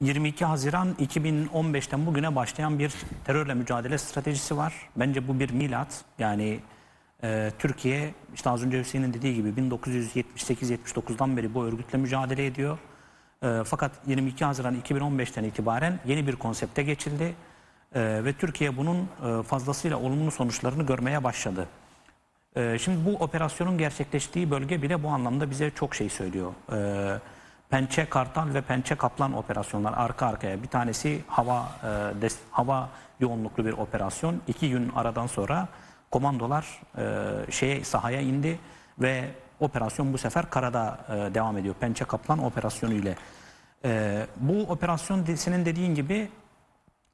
22 Haziran 2015'ten bugüne başlayan bir terörle mücadele stratejisi var. Bence bu bir milat. Yani e, Türkiye işte az önce Hüseyin'in dediği gibi 1978-79'dan beri bu örgütle mücadele ediyor. E, fakat 22 Haziran 2015'ten itibaren yeni bir konsepte geçildi. E, ve Türkiye bunun e, fazlasıyla olumlu sonuçlarını görmeye başladı. Ee, Şimdi bu operasyonun gerçekleştiği bölge bile bu anlamda bize çok şey söylüyor. Ee, Pençe Kartal ve Pençe Kaplan operasyonlar arka arkaya. Bir tanesi hava e, des- hava yoğunluklu bir operasyon. İki gün aradan sonra komandolar e, şeye sahaya indi ve operasyon bu sefer karada e, devam ediyor. Pençe Kaplan operasyonu ile. Ee, bu operasyon senin dediğin gibi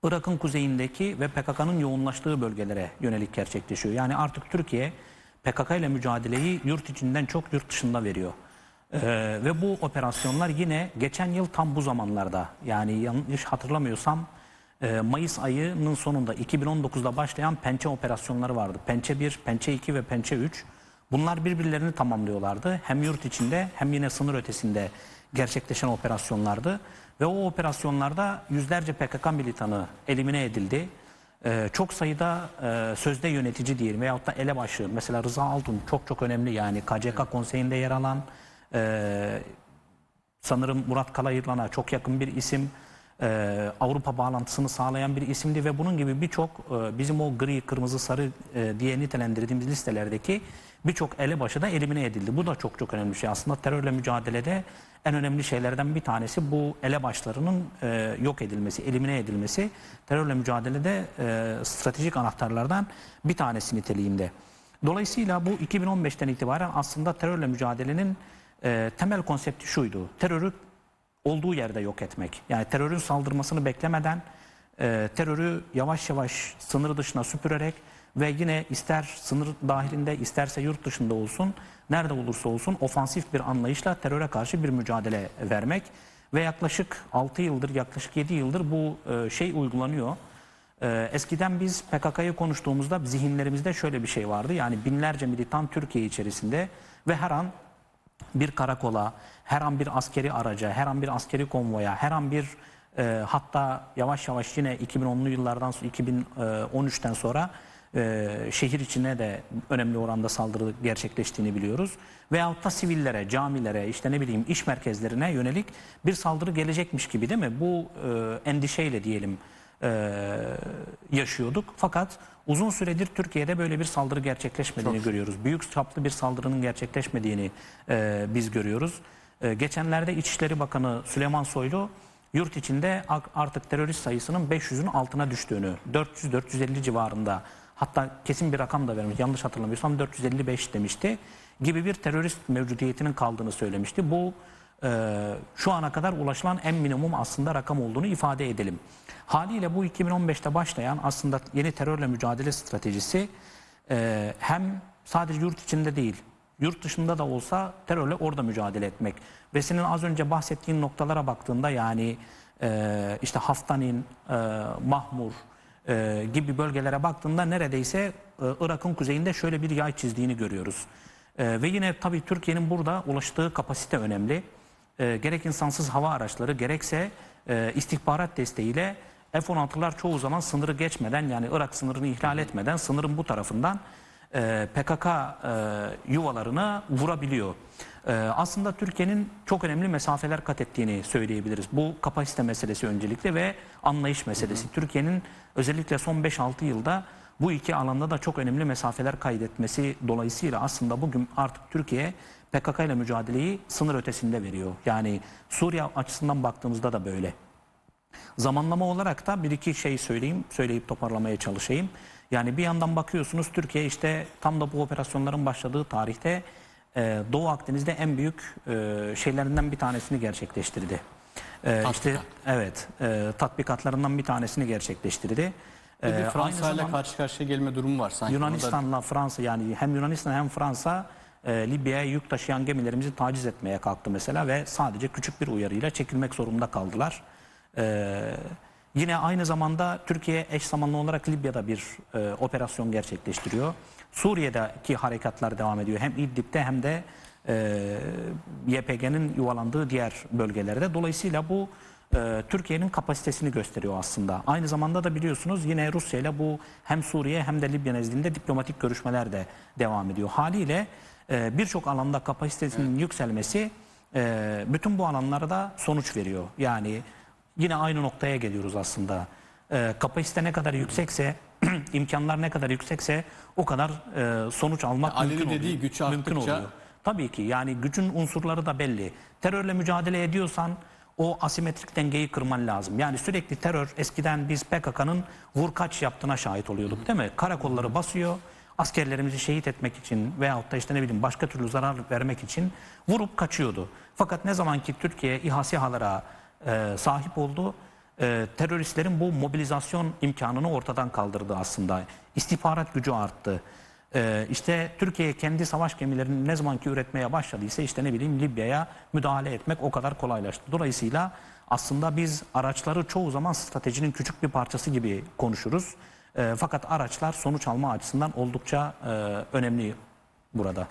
Irak'ın kuzeyindeki ve PKK'nın yoğunlaştığı bölgelere yönelik gerçekleşiyor. Yani artık Türkiye PKK ile mücadeleyi yurt içinden çok yurt dışında veriyor. Ee, ve bu operasyonlar yine geçen yıl tam bu zamanlarda yani yanlış hatırlamıyorsam e, Mayıs ayının sonunda 2019'da başlayan Pençe operasyonları vardı. Pençe 1, Pençe 2 ve Pençe 3. Bunlar birbirlerini tamamlıyorlardı. Hem yurt içinde hem yine sınır ötesinde gerçekleşen operasyonlardı. Ve o operasyonlarda yüzlerce PKK militanı elimine edildi. Ee, çok sayıda e, sözde yönetici diyelim veyahut da elebaşı mesela Rıza Altun çok çok önemli yani KCK konseyinde yer alan e, sanırım Murat Kalayırlan'a çok yakın bir isim e, Avrupa bağlantısını sağlayan bir isimdi ve bunun gibi birçok e, bizim o gri, kırmızı, sarı e, diye nitelendirdiğimiz listelerdeki birçok elebaşı da elimine edildi. Bu da çok çok önemli bir şey. Aslında terörle mücadelede en önemli şeylerden bir tanesi bu elebaşlarının e, yok edilmesi, elimine edilmesi. Terörle mücadelede e, stratejik anahtarlardan bir tanesi niteliğinde. Dolayısıyla bu 2015'ten itibaren aslında terörle mücadelenin e, temel konsepti şuydu. Terörü olduğu yerde yok etmek. Yani terörün saldırmasını beklemeden e, terörü yavaş yavaş sınır dışına süpürerek ve yine ister sınır dahilinde isterse yurt dışında olsun nerede olursa olsun ofansif bir anlayışla teröre karşı bir mücadele vermek ve yaklaşık 6 yıldır yaklaşık 7 yıldır bu e, şey uygulanıyor. Ee, Eskiden biz PKK'yı konuştuğumuzda zihinlerimizde şöyle bir şey vardı. Yani binlerce militan Türkiye içerisinde ve her an bir karakola, her an bir askeri araca, her an bir askeri konvoya, her an bir e, hatta yavaş yavaş yine 2010'lu yıllardan sonra 2013'ten sonra e, şehir içine de önemli oranda saldırı gerçekleştiğini biliyoruz. Veyahut da sivillere, camilere, işte ne bileyim iş merkezlerine yönelik bir saldırı gelecekmiş gibi değil mi? Bu e, endişeyle diyelim e, yaşıyorduk. Fakat uzun süredir Türkiye'de böyle bir saldırı gerçekleşmediğini görüyoruz. Büyük çaplı bir saldırının gerçekleşmediğini e, biz görüyoruz. E, geçenlerde İçişleri Bakanı Süleyman Soylu yurt içinde artık terörist sayısının 500'ün altına düştüğünü, 400-450 civarında hatta kesin bir rakam da vermiş yanlış hatırlamıyorsam 455 demişti gibi bir terörist mevcudiyetinin kaldığını söylemişti. Bu ee, şu ana kadar ulaşılan en minimum aslında rakam olduğunu ifade edelim. Haliyle bu 2015'te başlayan aslında yeni terörle mücadele stratejisi e, hem sadece yurt içinde değil, yurt dışında da olsa terörle orada mücadele etmek. Ve senin az önce bahsettiğin noktalara baktığında yani e, işte Haftanin, e, Mahmur e, gibi bölgelere baktığında neredeyse e, Irak'ın kuzeyinde şöyle bir yay çizdiğini görüyoruz. E, ve yine tabii Türkiye'nin burada ulaştığı kapasite önemli. E, gerek insansız hava araçları gerekse e, istihbarat desteğiyle F-16'lar çoğu zaman sınırı geçmeden yani Irak sınırını ihlal etmeden sınırın bu tarafından e, PKK e, yuvalarına vurabiliyor. E, aslında Türkiye'nin çok önemli mesafeler kat ettiğini söyleyebiliriz. Bu kapasite meselesi öncelikle ve anlayış meselesi. Türkiye'nin özellikle son 5-6 yılda bu iki alanda da çok önemli mesafeler kaydetmesi dolayısıyla aslında bugün artık Türkiye PKK ile mücadeleyi sınır ötesinde veriyor. Yani Suriye açısından baktığımızda da böyle. Zamanlama olarak da bir iki şey söyleyeyim, söyleyip toparlamaya çalışayım. Yani bir yandan bakıyorsunuz Türkiye işte tam da bu operasyonların başladığı tarihte e, Doğu Akdeniz'de en büyük e, şeylerinden bir tanesini gerçekleştirdi. E, işte evet, e, tatbikatlarından bir tanesini gerçekleştirdi. Bir E, de aynı Fransa ile zamanda- karşı karşıya gelme durumu var sanki. Onu da- Yunanistan'la Fransa yani hem Yunanistan hem Fransa e, Libya'ya yük taşıyan gemilerimizi taciz etmeye kalktı mesela ve sadece küçük bir uyarıyla çekilmek zorunda kaldılar. E, yine aynı zamanda Türkiye eş zamanlı olarak Libya'da bir e, operasyon gerçekleştiriyor. Suriye'deki harekatlar devam ediyor. Hem İdlib'de hem de e, YPG'nin yuvalandığı diğer bölgelerde. Dolayısıyla bu e, Türkiye'nin kapasitesini gösteriyor aslında. Aynı zamanda da biliyorsunuz yine Rusya ile bu hem Suriye hem de Libya nezdinde diplomatik görüşmeler de devam ediyor. Haliyle e, birçok alanda kapasitesinin yükselmesi e, bütün bu alanlara da sonuç veriyor. Yani yine aynı noktaya geliyoruz aslında. E, kapasite ne kadar yüksekse, imkanlar ne kadar yüksekse o kadar e, sonuç almak Ali'nin mümkün dediği oluyor. güç mümkün arttıkça- oluyor. Tabii ki yani gücün unsurları da belli. Terörle mücadele ediyorsan o asimetrik dengeyi kırman lazım. Yani sürekli terör eskiden biz PKK'nın vur kaç yaptığına şahit oluyorduk değil mi? Karakolları basıyor. Askerlerimizi şehit etmek için veyahut da işte ne bileyim başka türlü zarar vermek için vurup kaçıyordu. Fakat ne zaman ki Türkiye İHA SİHA'lara e, sahip oldu, e, teröristlerin bu mobilizasyon imkanını ortadan kaldırdı aslında. İstihbarat gücü arttı. Ee, işte Türkiye kendi savaş gemilerini ne zaman ki üretmeye başladıysa işte ne bileyim Libya'ya müdahale etmek o kadar kolaylaştı. Dolayısıyla aslında biz araçları çoğu zaman stratejinin küçük bir parçası gibi konuşuruz. Ee, fakat araçlar sonuç alma açısından oldukça e, önemli burada.